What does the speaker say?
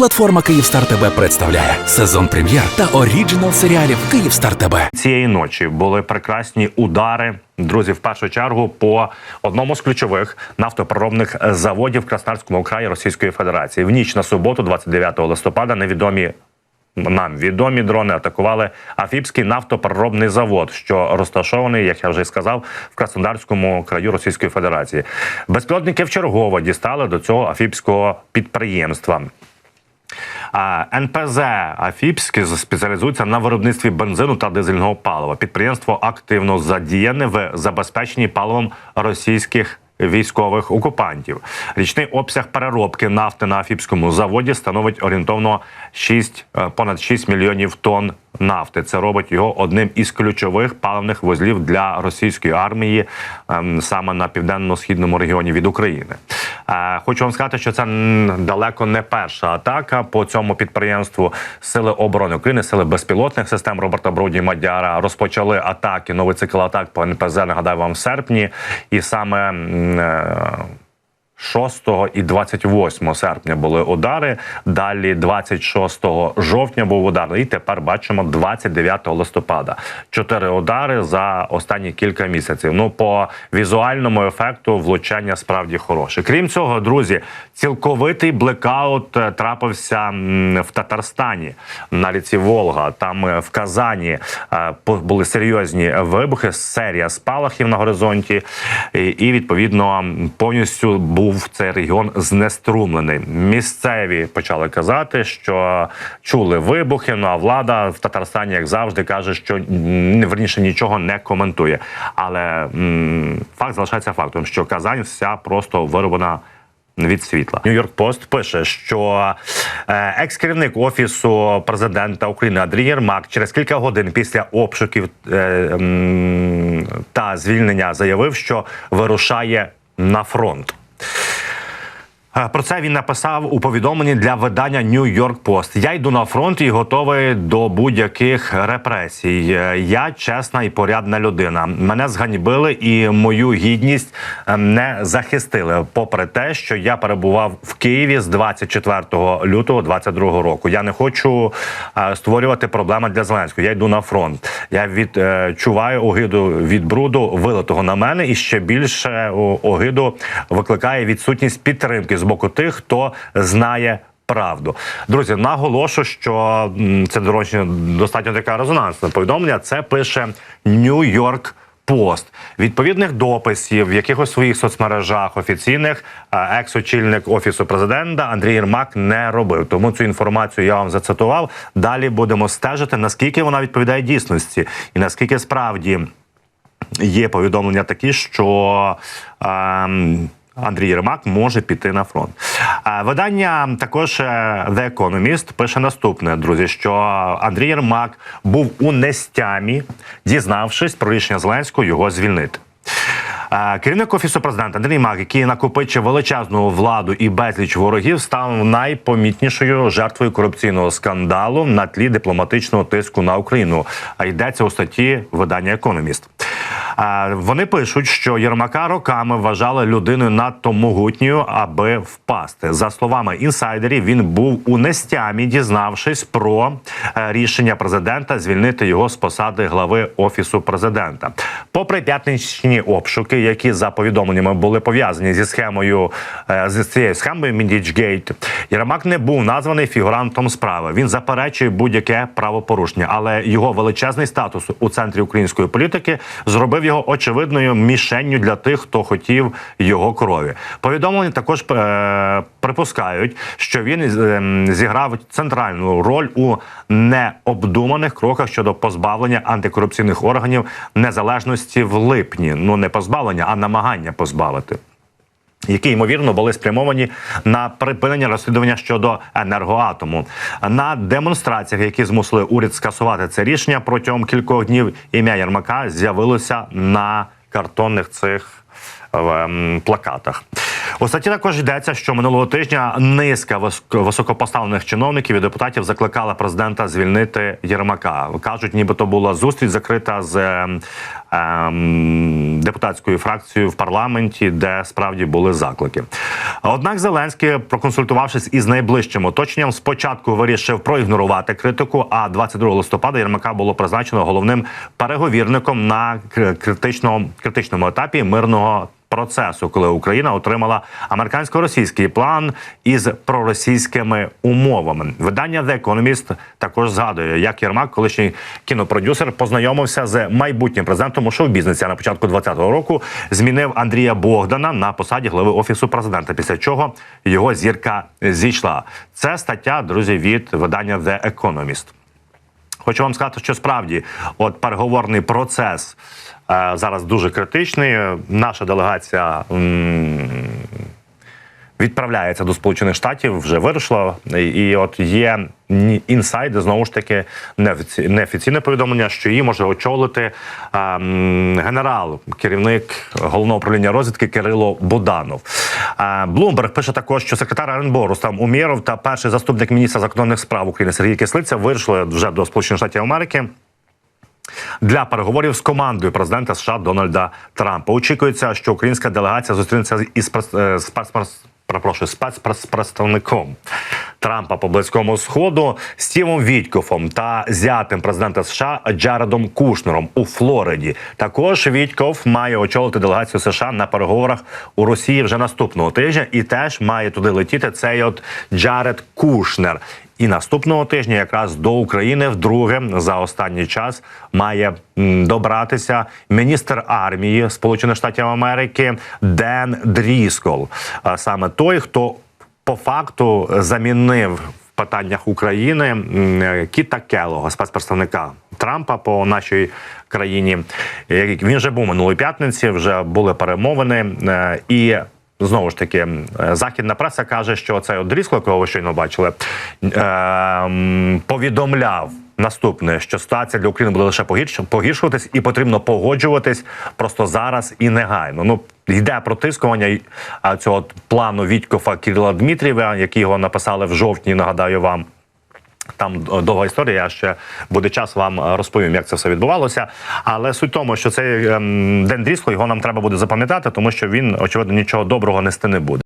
Платформа Київстар ТБ представляє сезон прем'єр та оріджинал серіалів Київстар ТБ. цієї ночі були прекрасні удари. Друзі, в першу чергу по одному з ключових нафтопереробних заводів в Краснодарському краї Російської Федерації. В ніч на суботу, 29 листопада, невідомі нам відомі дрони атакували Афіпський нафтопереробний завод, що розташований, як я вже сказав, в Краснодарському краю Російської Федерації. Безпілотники вчергово дістали до цього афіпського підприємства. НПЗ Афіпське спеціалізується на виробництві бензину та дизельного палива. Підприємство активно задіяне в забезпеченні паливом російських. Військових окупантів річний обсяг переробки нафти на Афіпському заводі становить орієнтовно 6, е, понад 6 мільйонів тонн нафти. Це робить його одним із ключових паливних вузлів для російської армії ем, саме на південно-східному регіоні від України. Е, Хочу вам сказати, що це далеко не перша атака по цьому підприємству. Сили оборони України, сили безпілотних систем Роберта Броді Мадяра розпочали атаки. Новий цикл атак по НПЗ. Нагадаю вам в серпні, і саме. М, е, 6 і 28 серпня були удари. Далі 26 жовтня був удар. І тепер бачимо 29 листопада. Чотири удари за останні кілька місяців. Ну по візуальному ефекту влучання справді хороше. Крім цього, друзі, цілковитий блекаут е, трапився в Татарстані на ріці Волга. Там е, в Казані е, були серйозні вибухи, серія спалахів на горизонті, і відповідно повністю був цей регіон знеструмлений. Місцеві почали казати, що чули вибухи. Ну а влада в Татарстані, як завжди, каже, що верніше нічого не коментує. Але м, факт залишається фактом, що Казань вся просто вироблена від світла. Нью-Йорк Пост пише, що е, екс-керівник офісу президента України Андрій Єрмак через кілька годин після обшуків е, та звільнення заявив, що вирушає на фронт. Е, Про це він написав у повідомленні для видання New York Post. Я йду на фронт і готовий до будь-яких репресій. Е, Я чесна і порядна людина. Мене зганьбили і мою гідність е, не захистили. Попри те, що я перебував в Києві з 24 лютого 22 року. Я не хочу е, створювати проблеми для Зеленського. Я йду на фронт. Я відчуваю огиду від бруду, вилитого на мене, і ще більше огиду викликає відсутність підтримки з боку тих, хто знає. Правду, друзі, наголошу, що це до достатньо така резонансне повідомлення. Це пише Нью-Йорк Пост відповідних дописів в якихось своїх соцмережах офіційних е, екс-очільник офісу президента Андрій Єрмак не робив. Тому цю інформацію я вам зацитував. Далі будемо стежити наскільки вона відповідає дійсності, і наскільки справді є повідомлення такі, що. ем, Андрій Єрмак може піти на фронт. Е, Видання також е, The Economist пише наступне, друзі: що Андрій Єрмак був у нестямі, дізнавшись про рішення Зеленського його звільнити. Е, Керівник офісу президента Андрій Мак, який накопичив величезну владу і безліч ворогів, став найпомітнішою жертвою корупційного скандалу на тлі дипломатичного тиску на Україну. А йдеться у статті видання Економіст. Вони пишуть, що Єрмака роками вважали людиною надто могутньою, аби впасти. За словами інсайдерів, він був у нестямі, дізнавшись про е, рішення президента звільнити його з посади глави офісу президента. Попри п'ятничні обшуки, які за повідомленнями були пов'язані зі схемою е, з цією схемою Міндічгейт, Єрмак не був названий фігурантом справи. Він заперечує будь-яке правопорушення, але його величезний статус у центрі української політики зробив його очевидною мішенню для тих, хто хотів його крові. Повідомлення також е, припускають, що він е, зіграв центральну роль у необдуманих кроках щодо позбавлення антикорупційних органів незалежності в липні. Ну не позбавлення, а намагання позбавити. Які ймовірно були спрямовані на припинення розслідування щодо енергоатому на демонстраціях, які змусили уряд скасувати це рішення протягом кількох днів. Ім'я Єрмака з'явилося на картонних цих ем, плакатах. У статті також йдеться, що минулого тижня низка високопоставлених чиновників і депутатів закликала президента звільнити Єрмака. кажуть, нібито була зустріч закрита з ем, ем, депутатською фракцією в парламенті, де справді були заклики. Однак Зеленський, проконсультувавшись із найближчим оточенням, спочатку вирішив проігнорувати критику. А 22 листопада Єрмака було призначено головним переговірником на кр- критичному критичному етапі мирного. Процесу, коли Україна отримала американсько-російський план із проросійськими умовами, видання The Economist також згадує, як Єрмак, колишній кінопродюсер, познайомився з майбутнім президентом у шоу-бізнесі. На початку 2020 року змінив Андрія Богдана на посаді голови офісу президента. Після чого його зірка зійшла. Це стаття, друзі, від видання The Economist. Хочу вам сказати, що справді от переговорний процес е, зараз дуже критичний. Наша делегація м, відправляється до Сполучених Штатів, вже вирушила. І, от є інсайди, знову ж таки, неофіці- неофіційне повідомлення, що її може очолити е, м, генерал, керівник головного управління розвідки Кирило Буданов. Е, Блумберг пише також, що секретар РНБО Рустам Умєров та перший заступник міністра закордонних справ України Сергій Кислиця вирішили вже до Сполучених Штатів Америки для переговорів з командою президента США Дональда Трампа. Очікується, що українська делегація зустрінеться із спецпрес- перепрошую, спецпредставником Трампа по близькому сходу Стівом Вітькофом та зятим президента США Джаредом Кушнером у Флориді. Також Вітьков має очолити делегацію США на переговорах у Росії вже наступного тижня, і теж має туди летіти цей от Джаред Кушнер. І наступного тижня, якраз до України, вдруге за останній час має добратися міністр армії Сполучених Штатів Америки Ден Дріскол. Саме той, хто по факту замінив в питаннях України Кіта Келога, спецпредставника Трампа по нашій країні. Він вже був минулої п'ятниці, вже були перемовини е, і. Знову ж таки, е, західна преса каже, що цей одрізко, якого ви щойно бачили, е, повідомляв наступне, що ситуація для України буде лише погірш- погіршуватись, і потрібно погоджуватись просто зараз і негайно. Ну йде протискування цього плану Вітькофа Кирила Дмитрієва, який його написали в жовтні. Нагадаю вам. Там е, довга історія. Я ще буде час вам е, розповім, як це все відбувалося. Але суть в тому, що цей ем, Ден Дрісло його нам треба буде запам'ятати, тому що він очевидно нічого доброго нести не буде.